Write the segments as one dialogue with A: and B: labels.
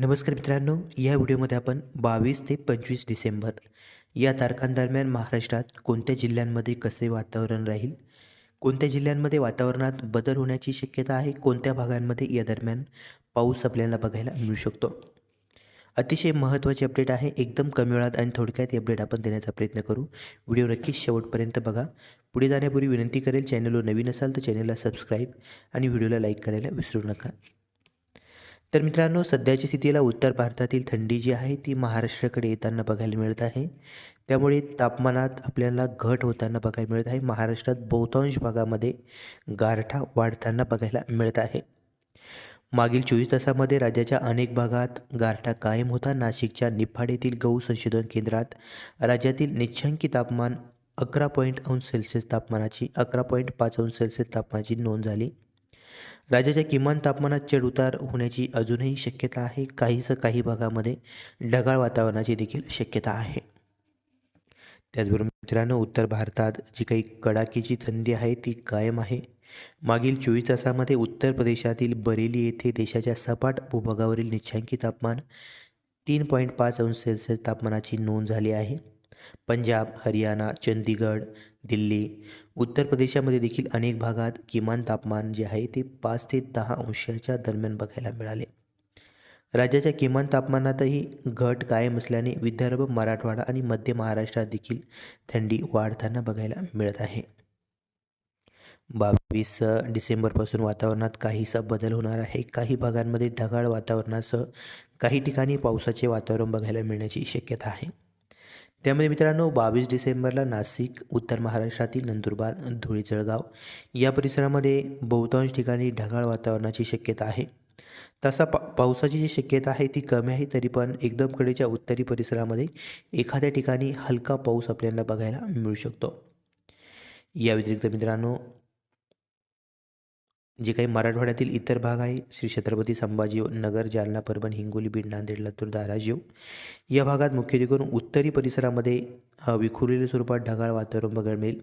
A: नमस्कार मित्रांनो या व्हिडिओमध्ये आपण बावीस ते पंचवीस डिसेंबर या तारखांदरम्यान महाराष्ट्रात कोणत्या जिल्ह्यांमध्ये कसे वातावरण राहील कोणत्या जिल्ह्यांमध्ये वातावरणात बदल होण्याची शक्यता आहे कोणत्या भागांमध्ये या दरम्यान पाऊस आपल्याला बघायला मिळू शकतो? अतिशय महत्त्वाची अपडेट आहे एकदम कमी वेळात आणि थोडक्यात ही अपडेट आपण देण्याचा प्रयत्न करू. व्हिडिओ नक्कीच शेवटपर्यंत बघा. पुढे जाण्यापूर्वी विनंती करेल चॅनलवर नवीन असाल तर चॅनलला सबस्क्राईब आणि व्हिडिओला लाईक करायला विसरू नका. तर मित्रांनो सध्याच्या स्थितीला उत्तर भारतातील थंडी जी आहे ती महाराष्ट्राकडे येताना बघायला मिळत आहे. त्यामुळे तापमानात आपल्याला घट होताना बघायला मिळत आहे. महाराष्ट्रात बहुतांश भागामध्ये गारठा वाढताना बघायला मिळत आहे. मागील चोवीस तासामध्ये राज्याच्या अनेक भागात गारठा कायम होता. नाशिकच्या निफाड येथील गहू संशोधन केंद्रात राज्यातील निच्छांकी तापमान अकरा पॉईंट अंश सेल्सिअस तापमानाची अकरा पॉईंट पाच अंश सेल्सिअस तापमानाची नोंद झाली. राज्याच्या किमान तापमानात चढ उतार होण्याची अजूनही शक्यता आहे. काहीसं काही भागामध्ये ढगाळ वातावरणाची देखील शक्यता आहे. त्याचबरोबर मित्रांनो उत्तर भारतात जी काही कडाकीची थंडी आहे ती कायम आहे. मागील चोवीस तासामध्ये उत्तर प्रदेशातील बरेली येथे देशाच्या सपाट भूभागावरील निच्छांकी तापमान तीन पॉईंट पाच अंश सेल्सिअस तापमानाची नोंद झाली आहे. पंजाब हरियाणा चंदीगड दिल्ली उत्तर प्रदेशामध्ये देखील अनेक भागात किमान तापमान जे आहे ते पाच ते दहा अंशाच्या दरम्यान बघायला मिळाले. राज्याच्या किमान तापमानातही घट कायम असल्याने विदर्भ मराठवाडा आणि मध्य महाराष्ट्रात देखील थंडी वाढताना बघायला मिळत आहे. बावीस डिसेंबरपासून वातावरणात काहीसा बदल होणार आहे. काही भागांमध्ये ढगाळ वातावरणासह काही ठिकाणी पावसाचे वातावरण बघायला मिळण्याची शक्यता आहे. त्यामध्ये मित्रांनो बावीस डिसेंबरला नाशिक उत्तर महाराष्ट्रातील नंदुरबार धुळे जळगाव या परिसरामध्ये बहुतांश ठिकाणी ढगाळ वातावरणाची शक्यता आहे. तसा पा पावसाची जी शक्यता आहे ती कमी आहे तरी पण एकदम कडेच्या उत्तरी परिसरामध्ये एखाद्या ठिकाणी हलका पाऊस आपल्याला बघायला मिळू शकतो. या व्यतिरिक्त मित्रांनो जे काही मराठवाड्यातील इतर भाग आहे श्री छत्रपती संभाजी नगर जालना परभण हिंगोली बीड नांदेड लातूर धाराशिव या भागात मुख्यत्वेकरून उत्तरी परिसरामध्ये विखुरलेल्या स्वरूपात ढगाळ वातावरण बघायला मिळेल.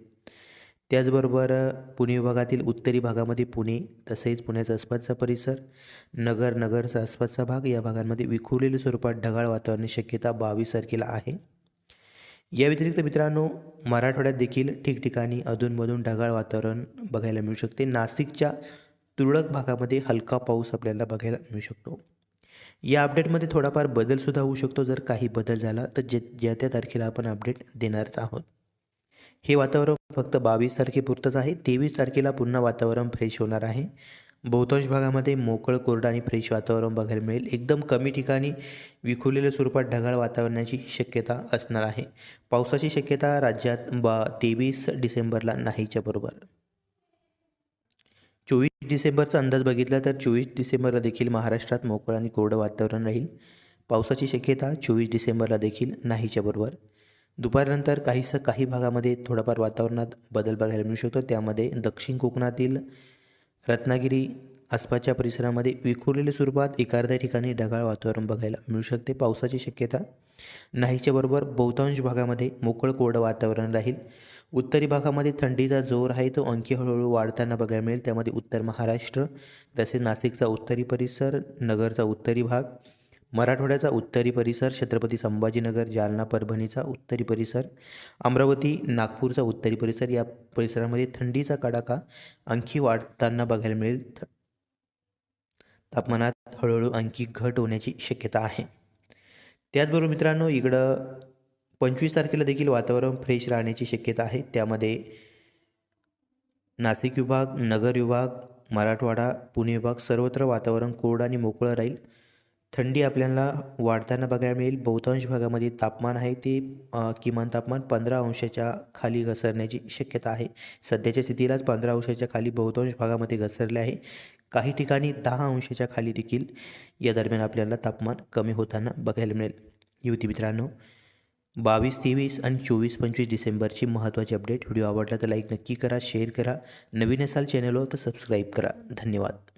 A: त्याचबरोबर पुणे विभागातील उत्तरी भागामध्ये पुणे तसेच पुण्याचा आसपासचा परिसर नगर नगरचा आसपासचा भाग या भागांमध्ये विखुरलेल्या स्वरूपात ढगाळ वातावरणाची शक्यता बावीस तारखेला आहे. या व्यतिरिक्त मित्रांनो मराठवाड्यात देखील ठिकठिकाणी अधूनमधून ढगाळ वातावरण बघायला मिळू शकते. नाशिकच्या तुरळक भागामध्ये हलका पाऊस आपल्याला बघायला मिळू शकतो. या अपडेटमध्ये थोडाफार बदलसुद्धा होऊ शकतो. जर काही बदल झाला तर जे ज्या त्या तारखेला आपण अपडेट देणारच आहोत. हे वातावरण फक्त बावीस तारखेपुरतंच आहे. तेवीस तारखेला पुन्हा वातावरण फ्रेश होणार आहे. बहुतांश भागामध्ये मोकळं कोरडं आणि फ्रेश वातावरण बघायला मिळेल. एकदम कमी ठिकाणी विखुरलेल्या स्वरूपात ढगाळ वातावरणाची शक्यता असणार आहे. पावसाची शक्यता राज्यात बा तेवीस डिसेंबरला नाहीच्या बरोबर. चोवीस डिसेंबरचा अंदाज बघितला तर चोवीस डिसेंबरला देखील महाराष्ट्रात मोकळं आणि कोरडं वातावरण राहील. पावसाची शक्यता चोवीस डिसेंबरला देखील नाहीच्या बरोबर. दुपारनंतर काहीसं काही भागामध्ये थोडाफार वातावरणात बदल बघायला मिळू शकतो. त्यामध्ये दक्षिण कोकणातील रत्नागिरी आसपासच्या परिसरामध्ये विखुरलेल्या स्वरूपात एखाद्या ठिकाणी ढगाळ वातावरण बघायला मिळू शकते. पावसाची शक्यता नाहीच्या बरोबर बहुतांश भागामध्ये मोकळं कोरडं वातावरण राहील. उत्तरी भागामध्ये थंडीचा जोर आहे तो आणखी हळूहळू वाढताना बघायला मिळेल. त्यामध्ये उत्तर महाराष्ट्र तसेच नाशिकचा उत्तरी परिसर नगरचा उत्तरी भाग मराठवाड्याचा उत्तरी परिसर छत्रपती संभाजीनगर जालना परभणीचा उत्तरी परिसर अमरावती नागपूरचा उत्तरी परिसर या परिसरामध्ये थंडीचा कडाका आणखी वाढताना बघायला मिळेल. तापमानात हळूहळू आणखी घट होण्याची शक्यता आहे. त्याचबरोबर मित्रांनो इकडं पंचवीस तारखेला देखील वातावरण फ्रेश राहण्याची शक्यता आहे. त्यामध्ये नाशिक विभाग नगर विभाग मराठवाडा पुणे विभाग सर्वत्र वातावरण कोरडं आणि मोकळं राहील. थंडी आपल्याला वाढताना बघायला मिळेल. बहुतांश भागामध्ये तापमान आहे ते किमान तापमान पंधरा अंशाच्या खाली घसरण्याची शक्यता आहे. सध्याच्या स्थितीलाच पंधरा अंशाच्या खाली बहुतांश भागामध्ये घसरले आहे. काही ठिकाणी दहा अंशाच्या खाली देखील या दरम्यान आपल्याला तापमान कमी होताना बघायला मिळेल. युवती मित्रांनो बावीस तेवीस आणि चोवीस पंचवीस डिसेंबरची महत्त्वाची अपडेट. व्हिडिओ आवडला तर लाईक नक्की करा शेअर करा. नवीन असाल चॅनलवर तर सबस्क्राईब करा. धन्यवाद.